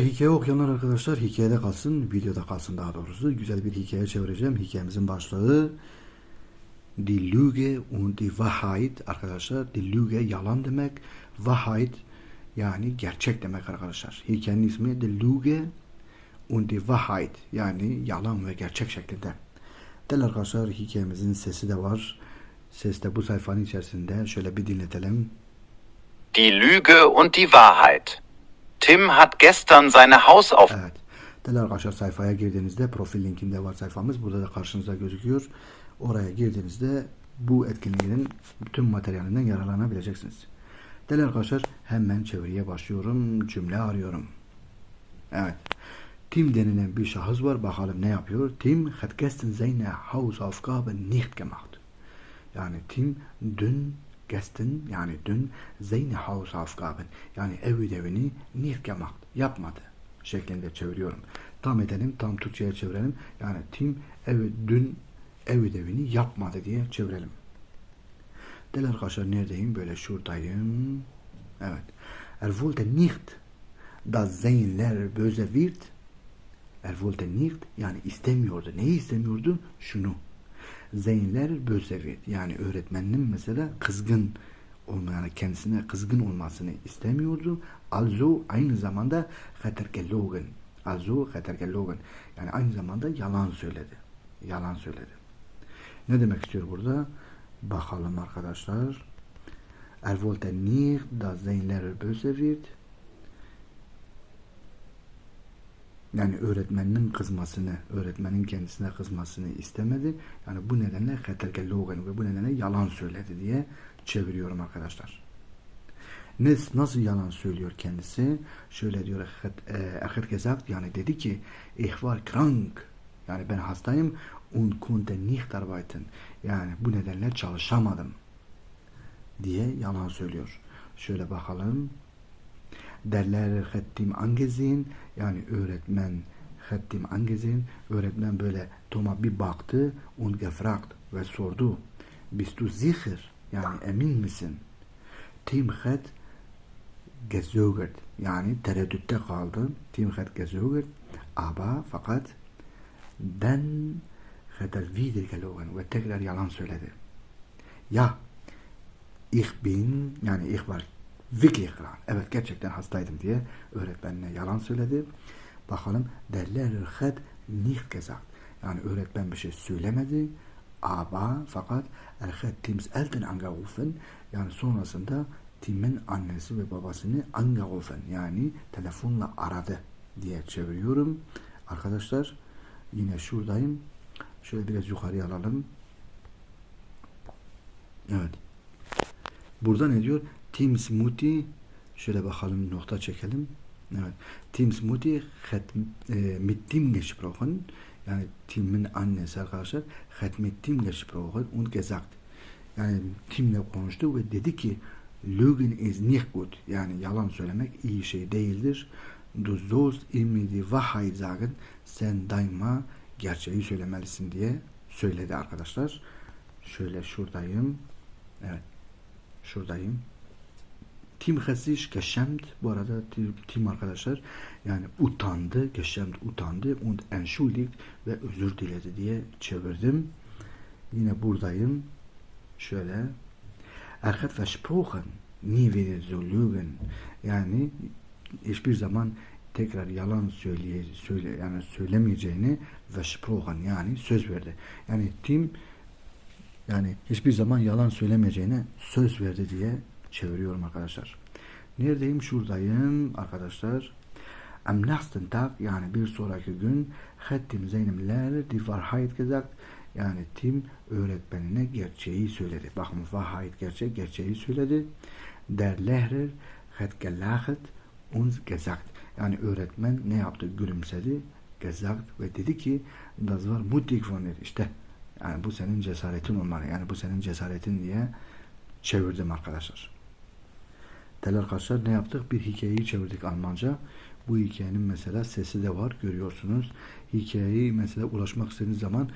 Hikaye okuyanlar arkadaşlar hikayede kalsın, videoda kalsın daha doğrusu. Güzel bir hikaye çevireceğim. Hikayemizin başlığı Die Lüge und die Wahrheit arkadaşlar. Die Lüge yalan demek. Wahrheit yani gerçek demek arkadaşlar. Hikayenin ismi Die Lüge und die Wahrheit yani yalan ve gerçek şeklinde. Değerli arkadaşlar hikayemizin sesi de var. Ses de bu sayfanın içerisinde. Şöyle bir dinletelim. Die Lüge und die Wahrheit. Tim hat gestern seine Hausauf Evet. Değerli arkadaşlar sayfaya girdiğinizde profil linkinde var sayfamız. Burada da karşınıza gözüküyor. Oraya girdiğinizde bu etkinliğin bütün materyalinden yararlanabileceksiniz. Değerli arkadaşlar hemen çeviriye başlıyorum. Cümle arıyorum. Evet. Tim denilen bir şahıs var. Bakalım ne yapıyor? Tim hat gestern seine Hausaufgaben nicht gemacht. Yani Tim dün gestern yani dün seine Hausaufgaben yani ev ödevini nicht gemacht yapmadı şeklinde çeviriyorum. Tam edelim, tam Türkçe'ye çevirelim. Yani Tim ev, dün ev ödevini yapmadı diye çevirelim. Değerli arkadaşlar neredeyim? Böyle şuradayım. Evet. Er wollte nicht, dass sein Lehrer böse wird. Er wollte nicht yani istemiyordu. Neyi istemiyordu? Şunu. Zeynler böse wird. Yani öğretmenin mesela kızgın olma yani kendisine kızgın olmasını istemiyordu. Also aynı zamanda hat er gelogen. Also hat er gelogen. Yani aynı zamanda yalan söyledi. Yalan söyledi. Ne demek istiyor burada? Bakalım arkadaşlar. Er wollte nicht, dass sein Lehrer böse wird. Yani öğretmeninin kızmasını, öğretmenin kendisine kızmasını istemedi. Yani bu nedenle Logan ve bu nedenle yalan söyledi diye çeviriyorum arkadaşlar. Nasıl yalan söylüyor kendisi? Şöyle diyor Er hat gesagt yani dedi ki ich war krank. Yani ben hastayım und konnte nicht. Yani bu nedenle çalışamadım diye yalan söylüyor. Şöyle bakalım. Derler hattim angesehen yani öğretmen hattim angesehen öğretmen böyle Tom'a bir baktı und gefragt ve sordu. Bist du sicher? Yani emin misin? Tim hat gezögert yani tereddütte kaldı. Tim hat gezögert aber fakat den hat er wieder gelogen ve tekrar yalan söyledi. Ya ich bin yani ich var krank. Evet gerçekten hastaydım diye öğretmenine yalan söyledi. Bakalım derler hat nicht gesagt. Yani öğretmen bir şey söylemedi. Aber fakat er hat Tims Eltern angerufen. Yani sonrasında Tim'in annesi ve babasını angerufen. Yani telefonla aradı diye çeviriyorum. Arkadaşlar yine şuradayım. Şöyle biraz yukarıya alalım. Evet. Burada ne diyor? Tim Smuti şöyle bakalım nokta çekelim. Evet. Hat e, mit Tim gesprochen. Yani Tim'in annesi arkadaşlar mit Tim gesprochen und gesagt. Yani Tim'le konuştu ve dedi ki Lügen is nicht gut. Yani yalan söylemek iyi şey değildir. Du sollst immer die Wahrheit sagen. Sen daima gerçeği söylemelisin diye söyledi arkadaşlar. Şöyle şuradayım. Evet. Şuradayım. Tim hat sich geschämt. Bu arada Tim arkadaşlar yani utandı, geschämt utandı und entschuldigt ve özür diledi diye çevirdim. Yine buradayım. Şöyle Er hat versprochen nie wieder zu lügen. Yani hiçbir zaman tekrar yalan söyleye, söyle yani söylemeyeceğini versprochen yani söz verdi. Yani Tim yani hiçbir zaman yalan söylemeyeceğine söz verdi diye çeviriyorum arkadaşlar. Neredeyim? Şuradayım arkadaşlar. Am nächsten Tag yani bir sonraki gün hat Tim seinem Lehrer die Wahrheit gesagt. Yani Tim öğretmenine gerçeği söyledi. Bakın Wahrheit gerçek, gerçeği söyledi. Der Lehrer hat und gesagt. Yani öğretmen ne yaptı? Gülümsedi. Gesagt ve dedi ki das war mutig von dir. İşte yani bu senin cesaretin olmalı. Yani bu senin cesaretin diye çevirdim arkadaşlar. Değerli arkadaşlar ne yaptık? Bir hikayeyi çevirdik Almanca. Bu hikayenin mesela sesi de var görüyorsunuz. Hikayeyi mesela ulaşmak istediğiniz zaman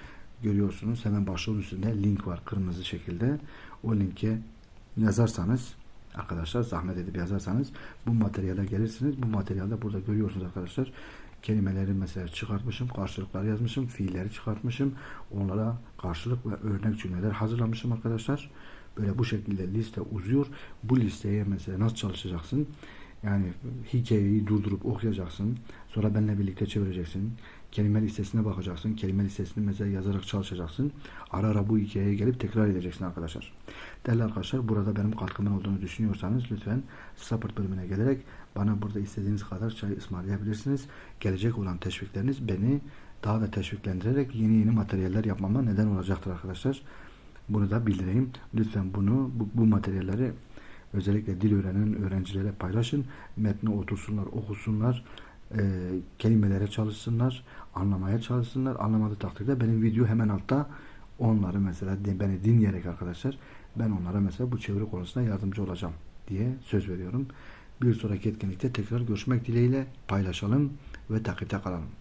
görüyorsunuz. Hemen başlığın üstünde link var kırmızı şekilde. O linke yazarsanız arkadaşlar zahmet edip yazarsanız bu materyale gelirsiniz. Bu materyalde burada görüyorsunuz arkadaşlar. Kelimeleri mesela çıkartmışım, karşılıkları yazmışım, fiilleri çıkartmışım. Onlara karşılık ve örnek cümleler hazırlamışım arkadaşlar. Böyle bu şekilde liste uzuyor. Bu listeye mesela nasıl çalışacaksın? Yani hikayeyi durdurup okuyacaksın. Sonra benimle birlikte çevireceksin. Kelime listesine bakacaksın. Kelime listesini mesela yazarak çalışacaksın. Ara ara bu hikayeye gelip tekrar edeceksin arkadaşlar. Değerli arkadaşlar burada benim katkımın olduğunu düşünüyorsanız lütfen support bölümüne gelerek bana burada istediğiniz kadar çay ısmarlayabilirsiniz. Gelecek olan teşvikleriniz beni daha da teşviklendirerek yeni yeni materyaller yapmama neden olacaktır arkadaşlar. Bunu da bildireyim. Lütfen bunu bu, bu materyalleri özellikle dil öğrenen öğrencilere paylaşın. Metni otursunlar, okusunlar. e, kelimelere çalışsınlar. Anlamaya çalışsınlar. Anlamadığı takdirde benim video hemen altta onları mesela beni dinleyerek arkadaşlar ben onlara mesela bu çeviri konusunda yardımcı olacağım diye söz veriyorum. Bir sonraki etkinlikte tekrar görüşmek dileğiyle paylaşalım ve takipte kalalım.